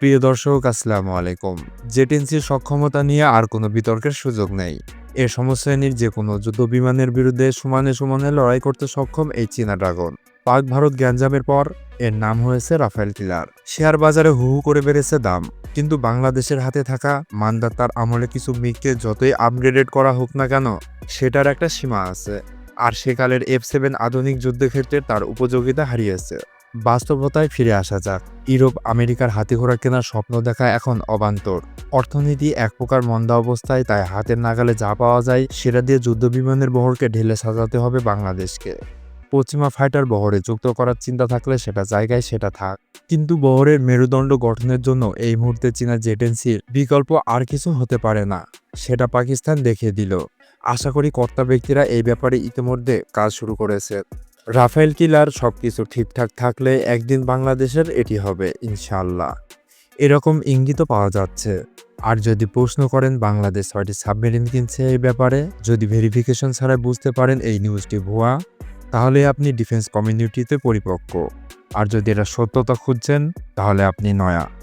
প্রিয় দর্শক, আসসালামু আলাইকুম। জেটেন্সির সক্ষমতা নিয়ে আর কোনো বিতর্কের সুযোগ নেই। এ সমশ্রেণীর যে কোনো যুদ্ধ বিমানের বিরুদ্ধে সমানে সমানে লড়াই করতে সক্ষম এই চীনা ড্রাগন। পাক ভারত গ্যাঞ্জামের পর এর নাম হয়েছে রাফেল কিলার শেয়ার বাজারে হু হু করে বেড়েছে দাম। কিন্তু বাংলাদেশের হাতে থাকা মানদাতার আমলে কিছু মিগকে যতই আপগ্রেডেড করা হোক না কেন, সেটার একটা সীমা আছে। আর সেকালের এফ সেভেন আধুনিক যুদ্ধক্ষেত্রে তার উপযোগিতা হারিয়েছে। বাস্তবতায় ফিরে আসা যাক। ইউরোপ আমেরিকার হাতিঘোড়া কেনার স্বপ্ন দেখা এখন অবান্তর। অর্থনীতি এক প্রকার মন্দা অবস্থায়, তাই হাতের নাগালে যা পাওয়া যায়, সেটা দিয়ে যুদ্ধবিমানের বহরকে ঢেলে সাজাতে হবে বাংলাদেশকে। পশ্চিমা ফাইটার বহরে যুক্ত করার চিন্তা থাকলে সেটা জায়গায় সেটা থাক। কিন্তু বহরের মেরুদণ্ড গঠনের জন্য এই মুহূর্তে চীনা জেটেন্সির বিকল্প আর কিছু হতে পারে না। সেটা পাকিস্তান দেখিয়ে দিল। আশা করি কর্তা ব্যক্তিরা এই ব্যাপারে ইতিমধ্যে কাজ শুরু করেছে রাফেল কিলার সব কিছু ঠিকঠাক থাকলে একদিন বাংলাদেশের এটি হবে, ইনশাআল্লাহ। এরকম ইঙ্গিতও পাওয়া যাচ্ছে। আর যদি প্রশ্ন করেন বাংলাদেশ ছয়টি সাবমেরিন কিনছে এই ব্যাপারে, যদি ভেরিফিকেশন ছাড়া বুঝতে পারেন এই নিউজটি ভুয়া, তাহলে আপনি ডিফেন্স কমিউনিটিতে পরিপক্ক। আর যদি এটা সত্যতা খুঁজছেন, তাহলে আপনি নয়া।